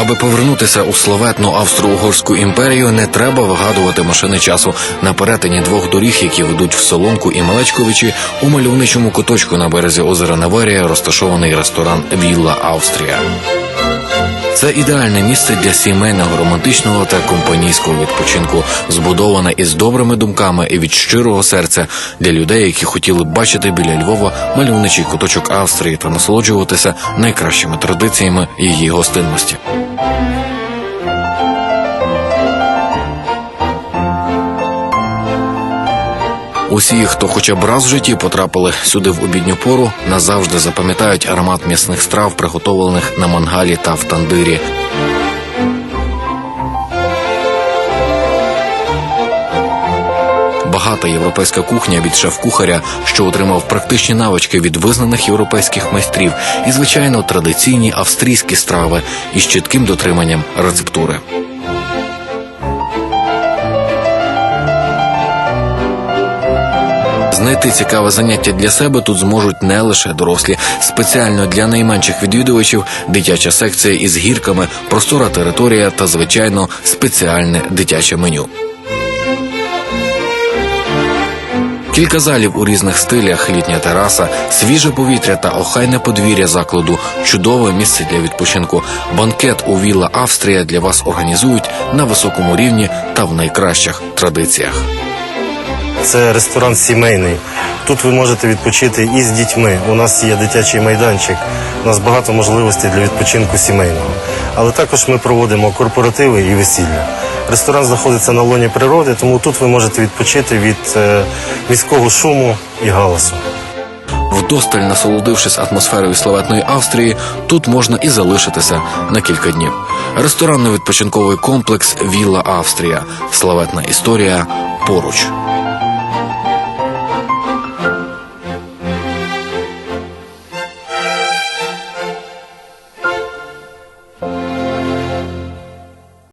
Аби повернутися у славетну австро-угорську імперію, не треба вигадувати машини часу на перетині двох доріг, які ведуть в Солонку і Малечковичі. У мальовничому куточку на березі озера Наверія розташований ресторан Вілла Австрія. Це ідеальне місце для сімейного, романтичного та компанійського відпочинку, збудоване із добрими думками і від щирого серця для людей, які хотіли бачити біля Львова мальовничий куточок Австрії та насолоджуватися найкращими традиціями її гостинності. Усі, хто хоча б раз в житті потрапили сюди в обідню пору, назавжди запам'ятають аромат м'ясних страв, приготовлених на мангалі та в тандирі. Багата європейська кухня від шеф-кухаря, що отримав практичні навички від визнаних європейських майстрів, і звичайно традиційні австрійські страви із чітким дотриманням рецептури. Знайти цікаве заняття для себе тут зможуть не лише дорослі. Спеціально для найменших відвідувачів дитяча секція із гірками, простора територія та, звичайно, спеціальне дитяче меню. Кілька залів у різних стилях, літня тераса, свіже повітря та охайне подвір'я закладу чудове місце для відпочинку. Банкет у Вілла Австрія для вас організують на високому рівні та в найкращих традиціях. Це ресторан сімейний. Тут ви можете відпочити і з дітьми. У нас є дитячий майданчик. У нас багато можливостей для відпочинку сімейного. Але також ми проводимо корпоративи і весілля. Ресторан знаходиться на лоні природи, тому тут ви можете відпочити від е, міського шуму і галасу. Вдосталь насолодившись атмосферою славетної Австрії, тут можна і залишитися на кілька днів. Ресторанно-відпочинковий комплекс Вілла Австрія. Славетна історія поруч.